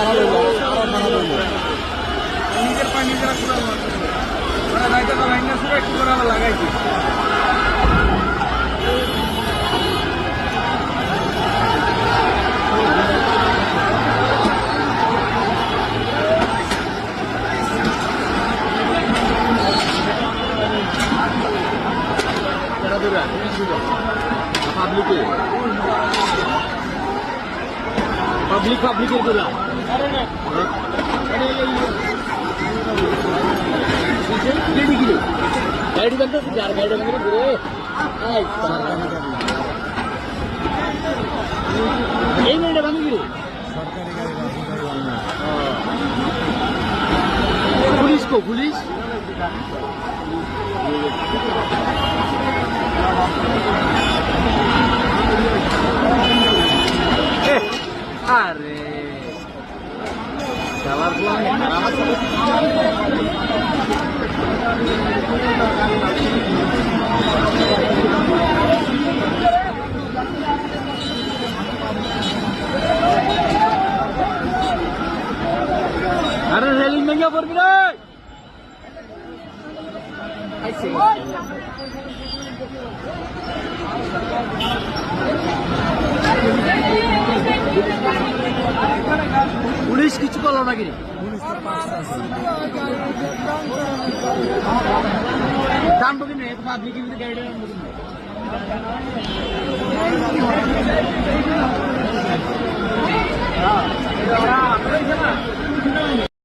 ভাড়া রইল আবার ভাড়া রইল নিজের পায়ে লাগাইছি Republic. পাবলিক পাবলিকেরগুলা গাড়ি বন্ধ যার গাড়ি বন্ধ করে এই গাড়িটা বন্ধ করে পুলিশ কো পুলিশ আরে রেলিং ভেঙে পড়বি রে। পুলিশ কিছু করল নাকি? টানবো কিনে পাবলিক গাড়ি